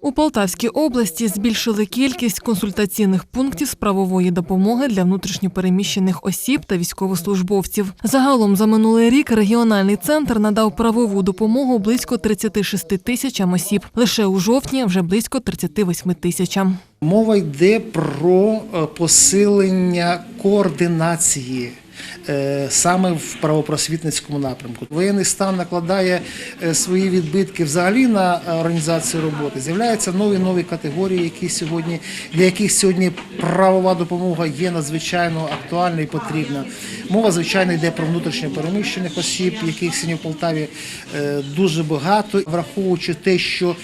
У Полтавській області збільшили кількість консультаційних пунктів з правової допомоги для внутрішньопереміщених осіб та військовослужбовців. Загалом за минулий рік регіональний центр надав правову допомогу близько 36 тисячам осіб. Лише у жовтні вже близько 38 тисячам. Мова йде про е, посилення координації. Е, Саме в правопросвітницькому напрямку воєнний стан накладає е, свої відбитки взагалі на е, організацію роботи. З'являються нові нові категорії, які сьогодні для яких сьогодні правова допомога є надзвичайно актуальна і потрібна. Мова звичайно йде про внутрішньо переміщених осіб, яких сьогодні в Полтаві е, дуже багато, враховуючи те, що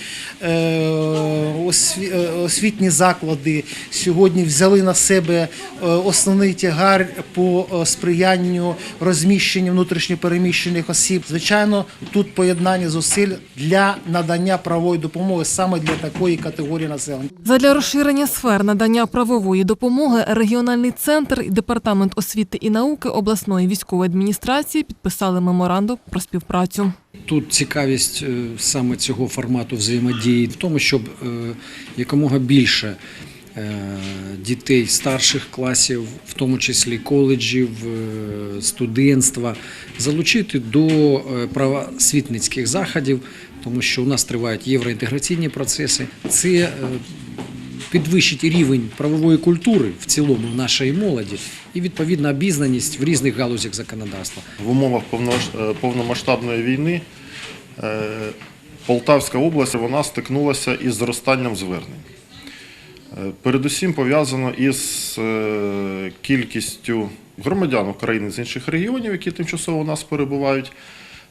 е, е, освітні заклади сьогодні взяли на себе основний тягар по сприянню розміщенню внутрішньопереміщених осіб. Звичайно, тут поєднання зусиль для надання правової допомоги саме для такої категорії населення. Задля розширення сфер надання правової допомоги регіональний центр і департамент освіти і науки обласної військової адміністрації підписали меморандум про співпрацю. Тут цікавість е, саме цього формату взаємодії в тому, щоб е, якомога більше е, дітей старших класів, в тому числі коледжів, студентства, залучити до правосвітницьких заходів, тому що у нас тривають євроінтеграційні процеси. Це підвищить рівень правової культури в цілому нашої молоді і відповідна обізнаність в різних галузях законодавства. В умовах е, повномасштабної війни е, Полтавська область вона стикнулася із зростанням звернень. Е, Передусім пов'язано із кількістю громадян України з інших регіонів, які тимчасово у нас перебувають,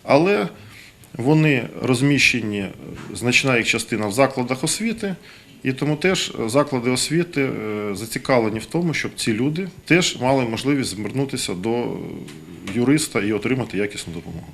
але вони розміщені, значна їх частина в закладах освіти, і тому теж заклади освіти е, зацікавлені в тому, щоб ці люди теж мали можливість звернутися до е, юриста і отримати якісну допомогу.